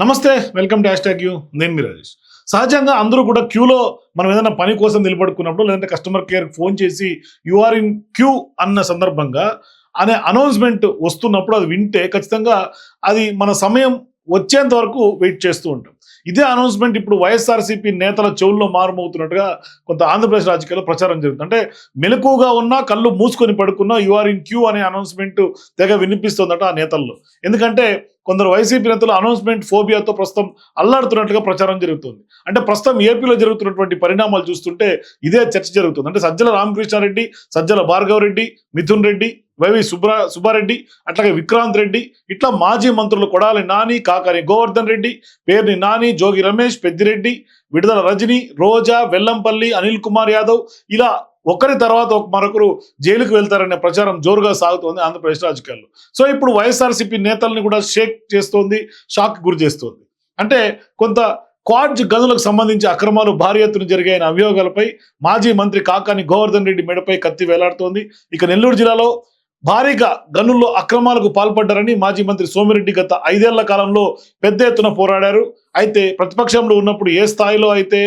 నమస్తే welcome to hashtag U. నేను మీ రాజేష్. సహజంగా అందరూ కూడా క్యూలో మనం ఏదైనా పని కోసం నిలబడుకున్నప్పుడు లేదంటే కస్టమర్ కేర్ ఫోన్ చేసి యు ఆర్ ఇన్ క్యూ అన్న సందర్భంగా అనే అనౌన్స్మెంట్ వస్తున్నప్పుడు అది వింటే ఖచ్చితంగా అది మన సమయం వచ్చేంత వరకు వెయిట్ చేస్తూ ఉంటాం. ఇదే అనౌన్స్మెంట్ ఇప్పుడు వైఎస్ఆర్సీపీ నేతల చెవుల్లో మారుమవుతున్నట్టుగా కొంత ఆంధ్రప్రదేశ్ రాజకీయాల్లో ప్రచారం జరుగుతుంది. అంటే మెలకుగా ఉన్నా కళ్ళు మూసుకొని పడుకున్నా యు ఆర్ ఇన్ క్యూ అనే అనౌన్స్మెంట్ తెగ వినిపిస్తుందట ఆ నేతల్లో. ఎందుకంటే కొందరు వైసీపీ నేతలు అనౌన్స్మెంట్ ఫోబియాతో ప్రస్తుతం అల్లాడుతున్నట్టుగా ప్రచారం జరుగుతుంది. అంటే ప్రస్తుతం ఏపీలో జరుగుతున్నటువంటి పరిణామాలు చూస్తుంటే ఇదే చర్చ జరుగుతుంది. అంటే సజ్జల రామకృష్ణారెడ్డి సజ్జల భార్గవరెడ్డి మిథున్ రెడ్డి వైవి సుబ్రా సుబ్బారెడ్డి అట్లాగే విక్రాంత్ రెడ్డి ఇట్లా మాజీ మంత్రులు కొడాలి నాని కాకాని గోవర్ధన్ రెడ్డి పేర్ని నాని జోగి రమేష్ పెద్దిరెడ్డి విడుదల రజని రోజా వెల్లంపల్లి అనిల్ కుమార్ యాదవ్ ఇలా ఒకరి తర్వాత ఒక మరొకరు జైలుకు వెళ్తారనే ప్రచారం జోరుగా సాగుతోంది ఆంధ్రప్రదేశ్ రాజకీయాల్లో. సో ఇప్పుడు వైఎస్ఆర్సీపీ నేతల్ని కూడా షేక్ చేస్తోంది షాక్ గురి చేస్తోంది. అంటే కొంత క్వాడ్జ్ గనులకు సంబంధించి అక్రమాలు భారీ ఎత్తున జరిగాయన అభియోగాలపై మాజీ మంత్రి కాకాని గోవర్ధన్ రెడ్డి మెడపై కత్తి వేలాడుతోంది. ఇక నెల్లూరు జిల్లాలో భారీగా గనుల్లో అక్రమాలకు పాల్పడ్డారని మాజీ మంత్రి సోమిరెడ్డి గత ఐదేళ్ళ కాలంలో పెద్ద ఎత్తున పోరాడారు. అయితే ప్రతిపక్షంలో ఉన్నప్పుడు ఏ స్థాయిలో అయితే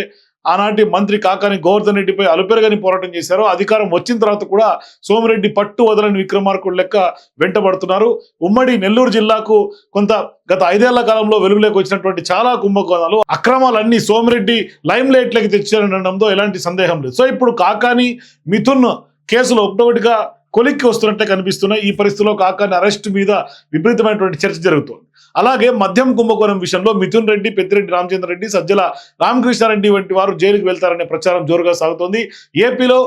ఆనాటి మంత్రి కాకాని గోవర్ధన్ రెడ్డిపై అలుపెరగని పోరాటం చేశారో అధికారం వచ్చిన తర్వాత కూడా సోమిరెడ్డి పట్టు వదలని విక్రమార్కుడు లెక్క వెంటబడుతున్నారు. ఉమ్మడి నెల్లూరు జిల్లాకు కొంత గత ఐదేళ్ళ కాలంలో వెలుగులోకి వచ్చినటువంటి చాలా కుంభకోణాలు అక్రమాలన్నీ సోమిరెడ్డి లైమ్ లైట్లకి తెచ్చారనడంతో ఎలాంటి సందేహం లేదు. సో ఇప్పుడు కాకాని మిథున్ కేసులు ఒకటొకటిగా కొలిక్కి వస్తున్నట్టే కనిపిస్తున్నాయి. ఈ పరిస్థితిలో కాకాని అరెస్ట్ మీద విపరీతమైనటువంటి చర్చ జరుగుతోంది. అలాగే మద్యం కుంభకోణం విషయంలో మిథున్ రెడ్డి పెద్దిరెడ్డి రామచంద్ర రెడ్డి సజ్జల రామకృష్ణారెడ్డి వంటి వారు జైలుకు వెళ్తారనే ప్రచారం జోరుగా సాగుతోంది. ఏపీలో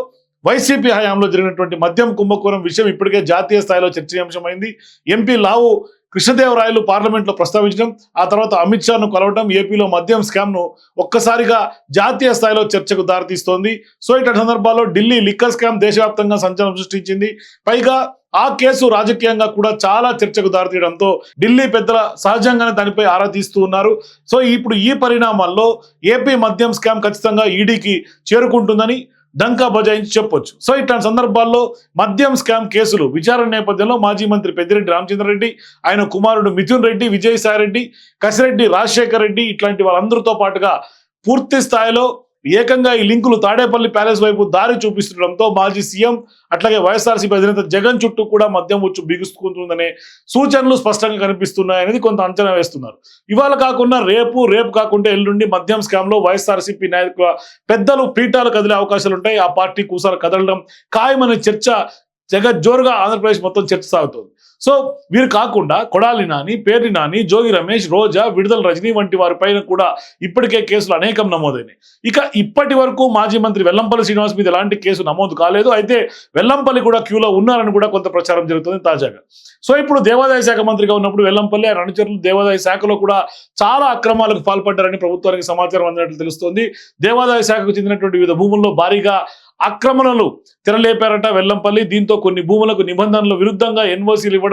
వైసీపీ హయాంలో జరిగినటువంటి మద్యం కుంభకోణం విషయం ఇప్పటికే జాతీయ స్థాయిలో చర్చనీయాంశమైంది. ఎంపీ లావు కృష్ణదేవరాయలు పార్లమెంట్లో ప్రస్తావించడం ఆ తర్వాత అమిత్ షాను కలవడం ఏపీలో మద్యం స్కామ్ను ఒక్కసారిగా జాతీయ స్థాయిలో చర్చకు దారితీస్తోంది. సో ఇటువంటి సందర్భాల్లో ఢిల్లీ లిక్కర్ స్కామ్ దేశవ్యాప్తంగా సంచలనం సృష్టించింది. పైగా ఆ కేసు రాజకీయంగా కూడా చాలా చర్చకు దారితీయడంతో ఢిల్లీ పెద్దల సహజంగానే దానిపై ఆరా తీస్తూ ఉన్నారు. సో ఇప్పుడు ఈ పరిణామాల్లో ఏపీ మద్యం స్కామ్ ఖచ్చితంగా ఈడీకి చేరుకుంటుందని డంకా బజాయించి చెప్పొచ్చు. సో ఇట్లాంటి సందర్భాల్లో మద్యం స్కామ్ కేసులు విచారణ నేపథ్యంలో మాజీ మంత్రి పెద్దిరెడ్డి రామచంద్రరెడ్డి ఆయన కుమారుడు మిథున్ రెడ్డి విజయసాయి రెడ్డి కసిరెడ్డి రాజశేఖర్ రెడ్డి ఇట్లాంటి వాళ్ళందరితో పాటుగా పూర్తి స్థాయిలో ఏకంగా ఈ లింకులు తాడేపల్లి ప్యాలెస్ వైపు దారి చూపిస్తుండడంతో మాజీ సీఎం అట్లాగే వైఎస్ఆర్సీపీ అధినేత జగన్ చుట్టూ కూడా మద్యం ఉచ్చు బిగుసుకుంటుందనే సూచనలు స్పష్టంగా కనిపిస్తున్నాయనేది కొంత అంచనా వేస్తున్నారు. ఇవాళ కాకుండా రేపు రేపు కాకుండా ఎల్లుండి మద్యం స్కామ్లో వైఎస్ఆర్సీపీ నాయకుల పెద్దలు పీఠాలు కదిలే అవకాశాలు ఉంటాయి ఆ పార్టీ కూసాలు కదలడం ఖాయమనే చర్చ జగజ్జోరుగా ఆంధ్రప్రదేశ్ మొత్తం చర్చ సాగుతుంది. సో వీరు కాకుండా కొడాలి నాని పేర్ని నాని జోగి రమేష్ రోజా విడుదల రజనీ వంటి వారి పైన కూడా ఇప్పటికే కేసులు అనేకం నమోదైనాయి. ఇక ఇప్పటి వరకు మాజీ మంత్రి వెల్లంపల్లి శ్రీనివాస్ మీద ఎలాంటి కేసు నమోదు కాలేదు. అయితే వెల్లంపల్లి కూడా క్యూలో ఉన్నారని కూడా కొంత ప్రచారం జరుగుతుంది తాజాగా. సో ఇప్పుడు దేవాదాయ శాఖ మంత్రిగా ఉన్నప్పుడు వెల్లంపల్లి ఆయన అనుచరులు దేవాదాయ శాఖలో కూడా చాలా అక్రమాలకు పాల్పడ్డారని ప్రభుత్వానికి సమాచారం అందినట్లు తెలుస్తోంది. దేవాదాయ శాఖకు చెందినటువంటి వివిధ భూముల్లో భారీగా ఆక్రమణలు తెరలేపారట వెల్లంపల్లి. దీంతో కొన్ని భూములకు నిబంధనలు విరుద్ధంగా ఎన్ఓసీలు ఇవ్వడం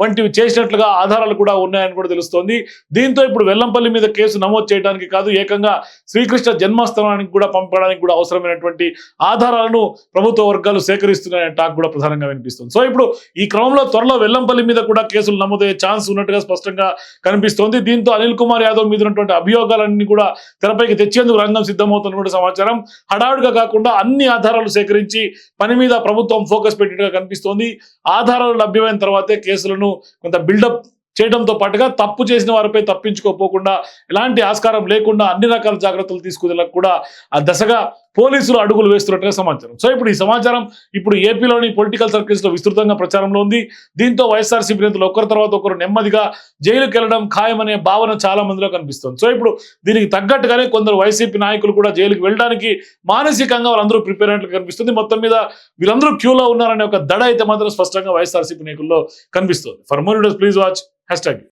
వంటివి చేసినట్లుగా ఆధారాలు కూడా ఉన్నాయని కూడా తెలుస్తోంది. దీంతో ఇప్పుడు వెల్లంపల్లి మీద కేసు నమోదు చేయడానికి కాదు ఏకంగా శ్రీకృష్ణ జన్మస్థానానికి కూడా పంపడానికి కూడా అవసరమైనటువంటి ఆధారాలను ప్రభుత్వ వర్గాలు సేకరిస్తున్నాయనే టాక్ కూడా ప్రధానంగా వినిపిస్తుంది. సో ఇప్పుడు ఈ క్రమంలో త్వరలో వెల్లంపల్లి మీద కూడా కేసులు నమోదయ్యే ఛాన్స్ ఉన్నట్టుగా స్పష్టంగా కనిపిస్తోంది. దీంతో అనిల్ కుమార్ యాదవ్ మీద ఉన్నటువంటి అభియోగాలన్నీ కూడా తెరపైకి తెచ్చేందుకు రంగం సిద్ధమవుతున్న సమాచారం. హడావుడిగా కాకుండా అన్ని ఆధారాలు సేకరించి పని మీద ప్రభుత్వం ఫోకస్ పెట్టినట్టుగా కనిపిస్తోంది. ఆధారాలు లభ్యమైన తర్వాతే కేసులను కొంత బిల్డప్ చేయడంతో పాటుగా తప్పు చేసిన వారిపై తప్పించుకోపోకుండా ఎలాంటి ఆస్కారం లేకుండా అన్ని రకాల జాగ్రత్తలు తీసుకునేలా కూడా ఆ దశగా పోలీసులు అడుగులు వేస్తున్నట్టుగా సమాచారం. సో ఇప్పుడు ఈ సమాచారం ఇప్పుడు ఏపీలోని పొలిటికల్ సర్కిల్స్లో విస్తృతంగా ప్రచారంలో ఉంది. దీంతో వైఎస్ఆర్సీపీ నేతలు ఒకరి తర్వాత ఒకరు నెమ్మదిగా జైలుకి వెళ్ళడం ఖాయమనే భావన చాలా మందిలో కనిపిస్తుంది. సో ఇప్పుడు దీనికి తగ్గట్టుగానే కొందరు వైసీపీ నాయకులు కూడా జైలుకి వెళ్ళడానికి మానసికంగా వాళ్ళందరూ ప్రిపేర్ అయినట్లు కనిపిస్తుంది. మొత్తం మీద వీళ్ళందరూ క్యూలో ఉన్నారనే ఒక దడ అయితే మాత్రం స్పష్టంగా వైఎస్ఆర్సీపీ నాయకుల్లో కనిపిస్తుంది. For more please watch hashtag